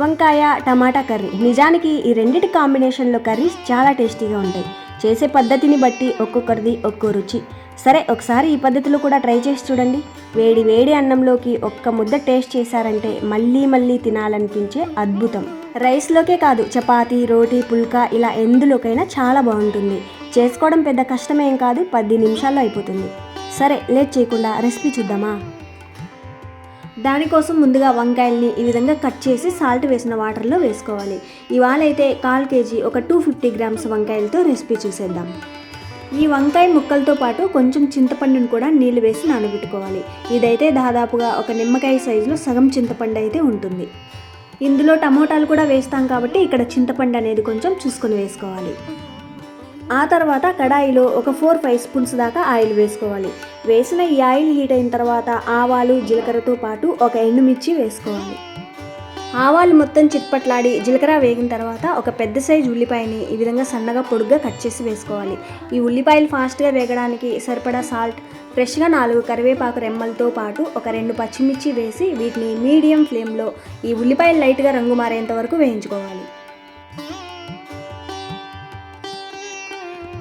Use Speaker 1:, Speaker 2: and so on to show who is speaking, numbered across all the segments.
Speaker 1: వంకాయ టమాటా కర్రీ. నిజానికి ఈ రెండిటి కాంబినేషన్లో కర్రీస్ చాలా టేస్టీగా ఉంటాయి. చేసే పద్ధతిని బట్టి ఒక్కొక్కరిది ఒక్కో రుచి. సరే ఒకసారి ఈ పద్ధతిలో కూడా ట్రై చేసి చూడండి. వేడి వేడి అన్నంలోకి ఒక్క ముద్ద టేస్ట్ చేశారంటే మళ్ళీ మళ్ళీ తినాలనిపించే అద్భుతం. రైస్లోకే కాదు చపాతీ రోటీ పుల్కా ఇలా ఎందులోకైనా చాలా బాగుంటుంది. చేసుకోవడం పెద్ద కష్టమేం కాదు పది నిమిషాల్లో అయిపోతుంది. సరే లేట్ చేయకుండా రెసిపీ చూద్దామా? దానికోసం ముందుగా వంకాయల్ని ఈ విధంగా కట్ చేసి సాల్ట్ వేసిన వాటర్లో వేసుకోవాలి. ఇవాళ అయితే కాల్ కేజీ ఒక టూ ఫిఫ్టీ గ్రామ్స్ వంకాయలతో రెసిపీ చూసేద్దాం. ఈ వంకాయ ముక్కలతో పాటు కొంచెం చింతపండుని కూడా నీళ్ళు వేసి నానబెట్టుకోవాలి. ఇదైతే దాదాపుగా ఒక నిమ్మకాయ సైజులో సగం చింతపండు అయితే ఉంటుంది. ఇందులో టమోటాలు కూడా వేస్తాం కాబట్టి ఇక్కడ చింతపండు అనేది కొంచెం చూసుకొని వేసుకోవాలి. ఆ తర్వాత కడాయిలో ఒక ఫోర్ ఫైవ్ స్పూన్స్ దాకా ఆయిల్ వేసుకోవాలి. వేసిన ఈ ఆయిల్ హీట్ అయిన తర్వాత ఆవాలు జీలకర్రతో పాటు ఒక ఎండుమిర్చి వేసుకోవాలి. ఆవాలు మొత్తం చిట్పట్లాడి జీలకర్ర వేగిన తర్వాత ఒక పెద్ద సైజు ఉల్లిపాయని ఈ విధంగా సన్నగా పొడుగ్గా కట్ చేసి వేసుకోవాలి. ఈ ఉల్లిపాయలు ఫాస్ట్గా వేగడానికి సరిపడా సాల్ట్ ఫ్రెష్గా నాలుగు కరివేపాకు రెమ్మలతో పాటు ఒక రెండు పచ్చిమిర్చి వేసి వీటిని మీడియం ఫ్లేమ్లో ఈ ఉల్లిపాయలు లైట్గా రంగు మారేంత వరకు వేయించుకోవాలి.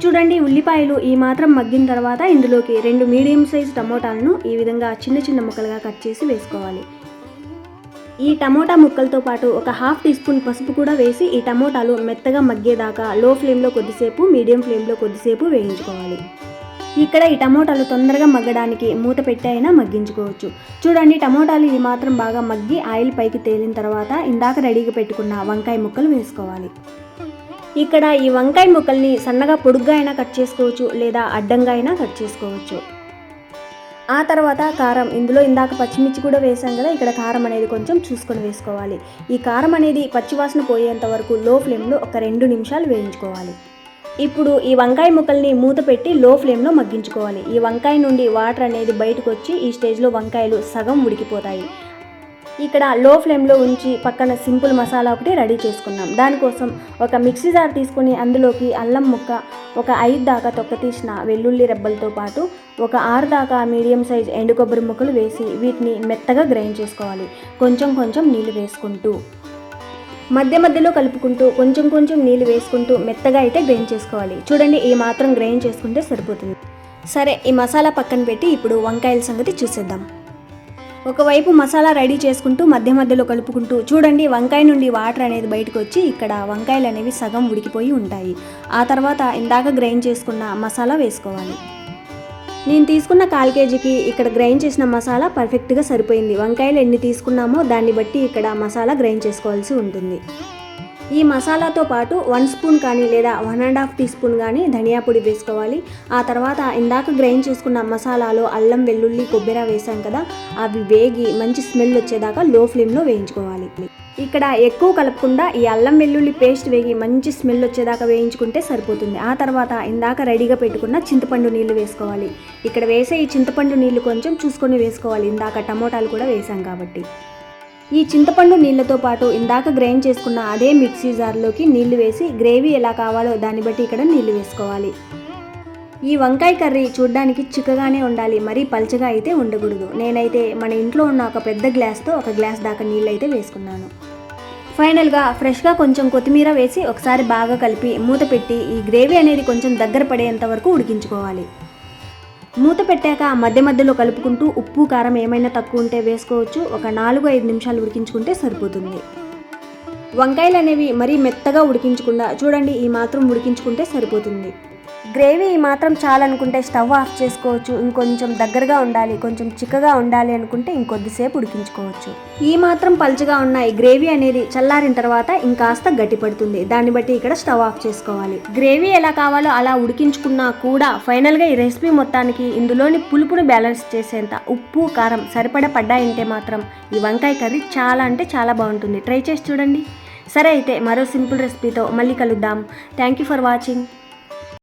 Speaker 1: చూడండి ఉల్లిపాయలు ఈ మాత్రం మగ్గిన తర్వాత ఇందులోకి రెండు మీడియం సైజ్ టమోటాలను ఈ విధంగా చిన్న చిన్న ముక్కలుగా కట్ చేసి వేసుకోవాలి. ఈ టమోటా ముక్కలతో పాటు ఒక హాఫ్ టీ స్పూన్ పసుపు కూడా వేసి ఈ టమోటాలు మెత్తగా మగ్గేదాకా లో ఫ్లేమ్లో కొద్దిసేపు మీడియం ఫ్లేమ్లో కొద్దిసేపు వేయించుకోవాలి. ఇక్కడ ఈ టమోటాలు తొందరగా మగ్గడానికి మూత పెట్టి అయినా మగ్గించుకోవచ్చు. చూడండి టమోటాలు ఈ మాత్రం బాగా మగ్గి ఆయిల్ పైకి తేలిన తర్వాత ఇందాక రెడీగా పెట్టుకున్న వంకాయ ముక్కలు వేసుకోవాలి. ఇక్కడ ఈ వంకాయ ముక్కల్ని సన్నగా పొడుగ్గా అయినా కట్ చేసుకోవచ్చు లేదా అడ్డంగా అయినా కట్ చేసుకోవచ్చు. ఆ తర్వాత కారం ఇందులో ఇందాక పచ్చిమిర్చి కూడా వేసాం కదా ఇక్కడ కారం అనేది కొంచెం చూసుకొని వేసుకోవాలి. ఈ కారం అనేది పచ్చివాసన పోయేంత వరకు లో ఫ్లేమ్లో ఒక రెండు నిమిషాలు వేయించుకోవాలి. ఇప్పుడు ఈ వంకాయ ముక్కల్ని మూత పెట్టి లో ఫ్లేమ్లో మగ్గించుకోవాలి. ఈ వంకాయ నుండి వాటర్ అనేది బయటకు వచ్చి ఈ స్టేజ్లో వంకాయలు సగం ఉడికిపోతాయి. ఇక్కడ లో ఫ్లేమ్లో ఉంచి పక్కన సింపుల్ మసాలా ఒకటి రెడీ చేసుకున్నాం. దానికోసం ఒక మిక్సీ జార్ తీసుకొని అందులోకి అల్లం ముక్క ఒక ఐదు దాకా తొక్క తీసిన వెల్లుల్లి రెబ్బలతో పాటు ఒక ఆరు దాకా మీడియం సైజ్ ఎండు కొబ్బరి ముక్కలు వేసి వీటిని మెత్తగా గ్రైండ్ చేసుకోవాలి. కొంచెం కొంచెం నీళ్ళు వేసుకుంటూ. మధ్య మధ్యలో కలుపుకుంటూ కొంచెం కొంచెం నీళ్ళు వేసుకుంటూ మెత్తగా అయితే గ్రైండ్ చేసుకోవాలి. చూడండి ఈ మాత్రం గ్రైండ్ చేసుకుంటే సరిపోతుంది. సరే ఈ మసాలా పక్కన పెట్టి ఇప్పుడు వంకాయల సంగతి చూసేద్దాం. ఒకవైపు మసాలా రెడీ చేసుకుంటూ మధ్య మధ్యలో కలుపుకుంటూ చూడండి వంకాయ నుండి వాటర్ అనేది బయటకు వచ్చి ఇక్కడ వంకాయలు అనేవి సగం ఉడికిపోయి ఉంటాయి. ఆ తర్వాత ఇందాక గ్రైండ్ చేసుకున్న మసాలా వేసుకోవాలి. నేను తీసుకున్న కాల్ కేజీకి ఇక్కడ గ్రైండ్ చేసిన మసాలా పర్ఫెక్ట్గా సరిపోయింది. వంకాయలు ఎన్ని తీసుకున్నామో దాన్ని బట్టి ఇక్కడ మసాలా గ్రైండ్ చేసుకోవాల్సి ఉంటుంది. ఈ మసాలాతో పాటు వన్ స్పూన్ కానీ లేదా one and half tea spoon కానీ ధనియా పొడి వేసుకోవాలి. ఆ తర్వాత ఇందాక గ్రైండ్ చేసుకున్న మసాలాలో అల్లం వెల్లుల్లి కొబ్బరి వేసాం కదా అవి వేగి మంచి స్మెల్ వచ్చేదాకా లో ఫ్లేమ్లో వేయించుకోవాలి. ఇక్కడ ఎక్కువ కలపకుండా ఈ అల్లం వెల్లుల్లి పేస్ట్ వేగి మంచి స్మెల్ వచ్చేదాకా వేయించుకుంటే సరిపోతుంది. ఆ తర్వాత ఇందాక రెడీగా పెట్టుకున్న చింతపండు నీళ్ళు వేసుకోవాలి. ఇక్కడ వేసే ఈ చింతపండు నీళ్ళు కొంచెం చూసుకొని వేసుకోవాలి. ఇందాక టమోటాలు కూడా వేసాం కాబట్టి. ఈ చింతపండు నీళ్ళతో పాటు ఇందాక గ్రైండ్ చేసుకున్న అదే మిక్సీ జార్లోకి నీళ్ళు వేసి గ్రేవీ ఎలా కావాలో దాన్ని బట్టి ఇక్కడ నీళ్ళు వేసుకోవాలి. ఈ వంకాయ కర్రీ చూడ్డానికి చిక్కగానే ఉండాలి మరీ పల్చగా అయితే ఉండకూడదు. నేనైతే మన ఇంట్లో ఉన్న ఒక పెద్ద గ్లాస్తో ఒక గ్లాస్ దాకా నీళ్ళు అయితే వేసుకున్నాను. ఫైనల్గా ఫ్రెష్గా కొంచెం కొత్తిమీర వేసి ఒకసారి బాగా కలిపి మూత పెట్టి ఈ గ్రేవీ అనేది కొంచెం దగ్గర పడేంత వరకు ఉడికించుకోవాలి. మూత పెట్టాక మధ్య మధ్యలో కలుపుకుంటూ ఉప్పు కారం ఏమైనా తక్కువ ఉంటే వేసుకోవచ్చు. ఒక నాలుగు ఐదు నిమిషాలు ఉడికించుకుంటే సరిపోతుంది. వంకాయలు అనేవి మరీ మెత్తగా ఉడికించకుండా చూడండి ఈ మాత్రం ఉడికించుకుంటే సరిపోతుంది. గ్రేవీ మాత్రం చాలనుకుంటే స్టవ్ ఆఫ్ చేసుకోవచ్చు. ఇంకొంచెం దగ్గరగా ఉండాలి కొంచెం చిక్కగా ఉండాలి అనుకుంటే ఇంకొద్దిసేపు ఉడికించుకోవచ్చు. ఈ మాత్రం పలుచగా ఉన్న ఈ గ్రేవీ అనేది చల్లారిన తర్వాత ఇంకాస్త గట్టిపడుతుంది దాన్ని బట్టి ఇక్కడ స్టవ్ ఆఫ్ చేసుకోవాలి. గ్రేవీ ఎలా కావాలో అలా ఉడికించుకున్నా కూడా ఫైనల్గా ఈ రెసిపీ మొత్తానికి ఇందులోని పులుపును బ్యాలెన్స్ చేసేంత ఉప్పు కారం సరిపడా పడ్డాయంటే మాత్రం ఈ వంకాయ కర్రీ చాలా అంటే చాలా బాగుంటుంది. ట్రై చేసి చూడండి. సరే అయితే మరో సింపుల్ రెసిపీతో మళ్ళీ కలుద్దాం. Thank you for watching.